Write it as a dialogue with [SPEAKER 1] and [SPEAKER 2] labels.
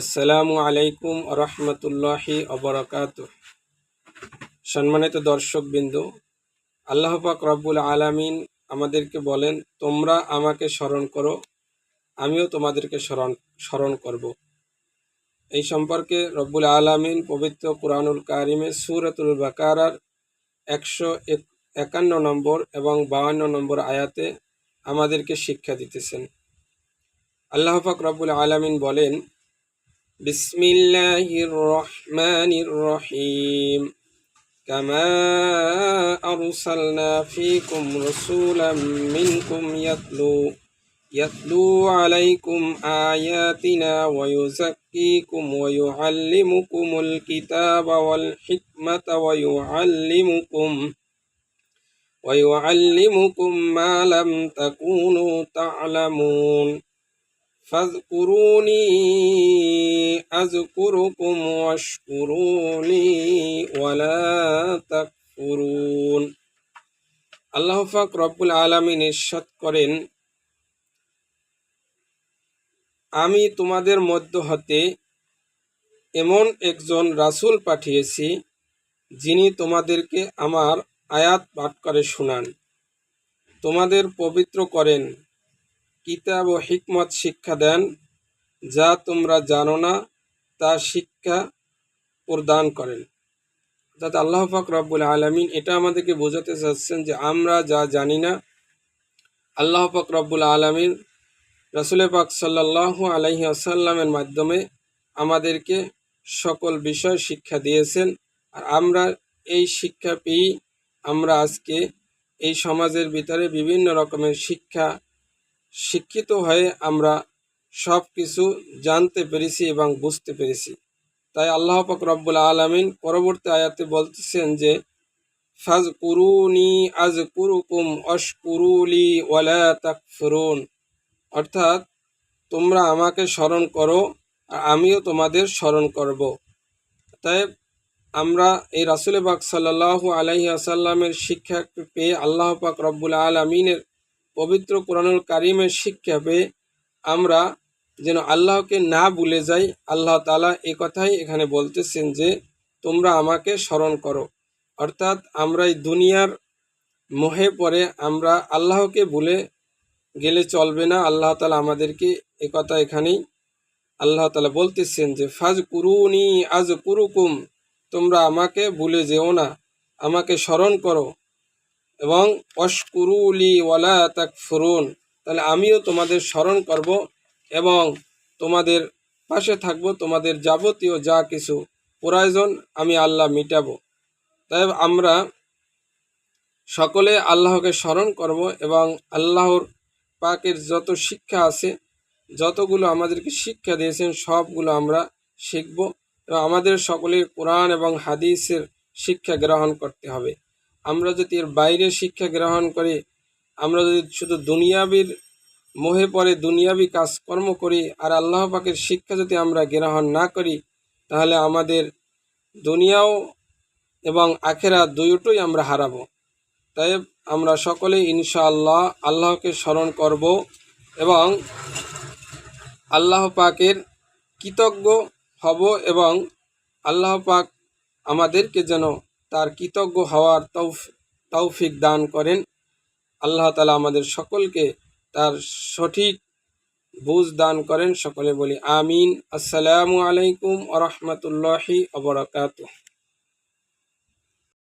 [SPEAKER 1] আসসালামু আলাইকুম রহমতুল্লাহি অবরাকাত সম্মানিত দর্শকবৃন্দ, আল্লাহ পাক রব্বুল আলামিন আমাদেরকে বলেন, তোমরা আমাকে স্মরণ করো, আমিও তোমাদেরকে স্মরণ স্মরণ করব। এই সম্পর্কে রব্বুল আলামিন পবিত্র কুরআনুল কারিমে সুরাতুল বাকারার একশো একান্ন নম্বর এবং বাউান্ন নম্বর আয়াতে আমাদেরকে শিক্ষা দিতেছেন। আল্লাহ পাক রব্বুল আলামিন বলেন بسم الله الرحمن الرحيم. كما أرسلنا فيكم رسولا منكم يتلو يتلو عليكم آياتنا ويزكيكم ويعلمكم الكتاب والحكمة ويعلمكم ويعلمكم ما لم تكونوا تعلمون. فاذكروني أذكركم واشكروني ولا تكفرون আল্লাহ পাক রব্বুল আলমিন ইরশাদ করেন আমি তোমাদের মধ্য হতে এমন একজন রাসূল পাঠিয়েছি যিনি তোমাদেরকে আমার আয়াত পাঠ করে শুনান তোমাদের পবিত্র করেন কিতাব ও হিকমত শিক্ষা দেন যা তোমরা জানো না তা শিক্ষা প্রদান করেন। যাতে আল্লাহ পাক রব্বুল আলমিন এটা আমাদেরকে বোঝাতে চাচ্ছেন যে আমরা যা জানি না, আল্লাহ পাক রব্বুল আলমিন রসুল পাক সাল্লাহ আলহি আসাল্লামের মাধ্যমে আমাদেরকে সকল বিষয় শিক্ষা দিয়েছেন। আর আমরা এই শিক্ষা পেয়েই আমরা আজকে এই সমাজের ভিতরে বিভিন্ন রকমের শিক্ষা শিক্ষিত হয়ে আমরা সব কিছু জানতে পেরেছি এবং বুঝতে পেরেছি। তাই আল্লাহ পাক রব্বুল আলমিন পরবর্তী আয়াতে বলতেছেন যে ফাজ কুরুনি আজ কুরুকুম অশকুরুলি ওয়ালা তাকফুরুন। অর্থাৎ তোমরা আমাকে স্মরণ করো, আর আমিও তোমাদের স্মরণ করব। তাই আমরা এই রাসুল পাক সাল্লাহ আলহি আসাল্লামের শিক্ষা পেয়ে আল্লাহ পাক রব্বুল আলমিনের পবিত্র কোরআনুল কারিমের শিক্ষা পেয়ে আমরা যেন আল্লাহকে না ভুলে যাই, আল্লাহ তালা এ কথাই এখানে বলতেছেন যে, তোমরা আমাকে স্মরণ করো। অর্থাৎ আমরা এই দুনিয়ার মোহে পরে আমরা আল্লাহকে ভুলে গেলে চলবে না। আল্লাহ তালা আমাদেরকে এ কথা এখানেই আল্লাহ তালা বলতেছেন যে ফাজ কুরুনি আজ কুরুকুম তোমরা আমাকে ভুলে যেও না, আমাকে স্মরণ করো। এবং অস্কুরুলি ওয়ালা তাক ফুরুন তাহলে আমিও তোমাদের স্মরণ করব এবং তোমাদের পাশে থাকব, তোমাদের যাবতীয় যা কিছু প্রয়োজন আমি আল্লাহ মিটাবো। তাই আমরা সকলে আল্লাহকে স্মরণ করব এবং আল্লাহর পাকের যত শিক্ষা আছে, যতগুলো আমাদেরকে শিক্ষা দিয়েছেন, সবগুলো আমরা শিখব এবং আমাদের সকলের কোরআন এবং হাদিসের শিক্ষা গ্রহণ করতে হবে। আমরা যদি এর বাইরে শিক্ষা গ্রহণ করি, আমরা যদি শুধু দুনিয়াবির মোহে পরে দুনিয়াবি কাজকর্ম করি আর আল্লাহ পাকের শিক্ষা যদি আমরা গ্রহণ না করি, তাহলে আমাদের দুনিয়াও এবং আখেরা দুইটোই আমরা হারাবো। তাই আমরা সকলে ইনশাআল্লাহ আল্লাহকে স্মরণ করব এবং আল্লাহ পাকের কৃতজ্ঞ হব এবং আল্লাহ পাক আমাদেরকে যেন তার কৃতজ্ঞ হওয়ার তৌফ, তৌফিক দান করেন। আল্লাহ তালা আমাদের সকলকে তার সঠিক বুঝ দান করেন। সকলে বলি আমিন। আসসালামু আলাইকুম আ রহমতুল্লাহি